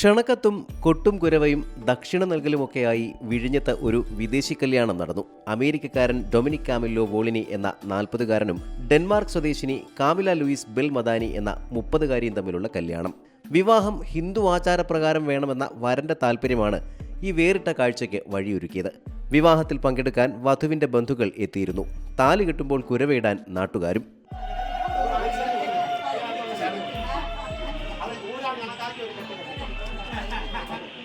ക്ഷണക്കത്തും കൊട്ടും കുരവയും ദക്ഷിണ നൽകലുമൊക്കെയായി വിഴിഞ്ഞത്ത് ഒരു വിദേശി കല്യാണം നടന്നു. അമേരിക്കക്കാരൻ ഡൊമിനിക് കാമില്ലോ വോളിനി എന്ന നാൽപ്പതുകാരനും ഡെൻമാർക്ക് സ്വദേശിനി കാമില ലൂയിസ് ബെൽ മദാനി എന്ന മുപ്പതുകാരിയും തമ്മിലുള്ള കല്യാണം. വിവാഹം ഹിന്ദു ആചാരപ്രകാരം വേണമെന്ന വരന്റെ താല്പര്യമാണ് ഈ വേറിട്ട കാഴ്ചയ്ക്ക് വഴിയൊരുക്കിയത്. വിവാഹത്തിൽ പങ്കെടുക്കാൻ വധുവിന്റെ ബന്ധുക്കൾ എത്തിയിരുന്നു. താലി കിട്ടുമ്പോൾ കുരവയിടാൻ നാട്ടുകാരും. Thank you.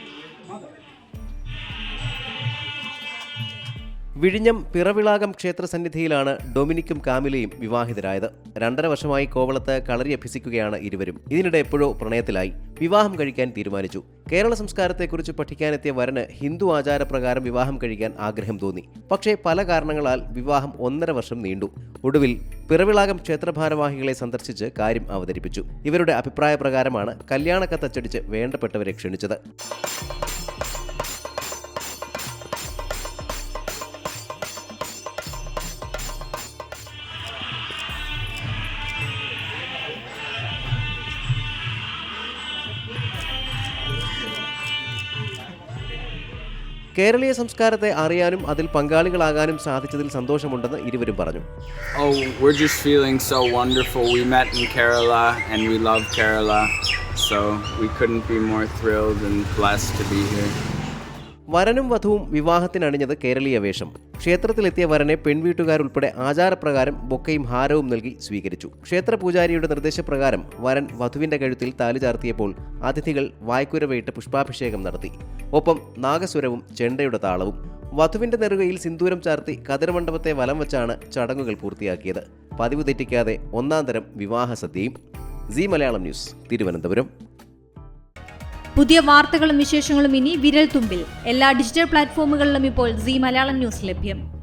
വിഴിഞ്ഞം പിറവിളാകം ക്ഷേത്ര സന്നിധിയിലാണ് ഡൊമിനിക്കും കാമിലയും വിവാഹിതരായത്. രണ്ടര വർഷമായി കോവളത്ത് കളരി അഭ്യസിക്കുകയാണ് ഇരുവരും. ഇതിനിടെ എപ്പോഴോ പ്രണയത്തിലായി. വിവാഹം കഴിക്കാൻ തീരുമാനിച്ചു. കേരള സംസ്കാരത്തെക്കുറിച്ച് പഠിക്കാനെത്തിയ വരന് ഹിന്ദു ആചാരപ്രകാരം വിവാഹം കഴിക്കാൻ ആഗ്രഹം തോന്നി. പക്ഷേ പല കാരണങ്ങളാൽ വിവാഹം ഒന്നര വർഷം നീണ്ടു. ഒടുവിൽ പിറവിളാകം ക്ഷേത്രഭാരവാഹികളെ സന്ദർശിച്ച് കാര്യം അവതരിപ്പിച്ചു. ഇവരുടെ അഭിപ്രായ പ്രകാരമാണ് കല്യാണക്കത്തച്ചടിച്ച് വേണ്ടപ്പെട്ടവരെ ക്ഷണിച്ചത്. കേരളീയ സംസ്കാരത്തെ അറിയാനും അതിൽ പങ്കാളികളാകാനും സാധിച്ചതിൽ സന്തോഷമുണ്ടെന്ന് ഇരുവരും പറഞ്ഞു Oh, we're just feeling so wonderful. We met in Kerala and we love Kerala. So we couldn't be more thrilled and blessed to be here. വരനും വധുവും വിവാഹത്തിനണിഞ്ഞത് കേരളീയ വേഷം ക്ഷേത്രത്തിലെത്തിയ വരനെ പെൺവീട്ടുകാരുൾപ്പെടെ ആചാരപ്രകാരം ബൊക്കയും ഹാരവും നൽകി സ്വീകരിച്ചു ക്ഷേത്ര പൂജാരിയുടെ നിർദ്ദേശപ്രകാരം വരൻ വധുവിന്റെ കഴുത്തിൽ താലി ചാർത്തിയപ്പോൾ അതിഥികൾ വായ്ക്കുരവയിട്ട് പുഷ്പാഭിഷേകം നടത്തി ഒപ്പം നാഗസ്വരവും ചെണ്ടയുടെ താളവും. വധുവിന്റെ നെറുകയിൽ സിന്ദൂരം ചാർത്തി കതിരമണ്ഡപത്തെ വലം വെച്ചാണ് ചടങ്ങുകൾ പൂർത്തിയാക്കിയത്. പതിവ് തെറ്റിക്കാതെ ഒന്നാം തരം വിവാഹ സദ്യയും. C Malayalam news Thiruvananthapuram. പുതിയ വാർത്തകളും വിശേഷങ്ങളും ഇനി വിരൽ തുമ്പിൽ എല്ലാ ഡിജിറ്റൽ പ്ലാറ്റ്ഫോമുകളിലും ഇപ്പോൾ സി മലയാളം ന്യൂസ് ലഭ്യം.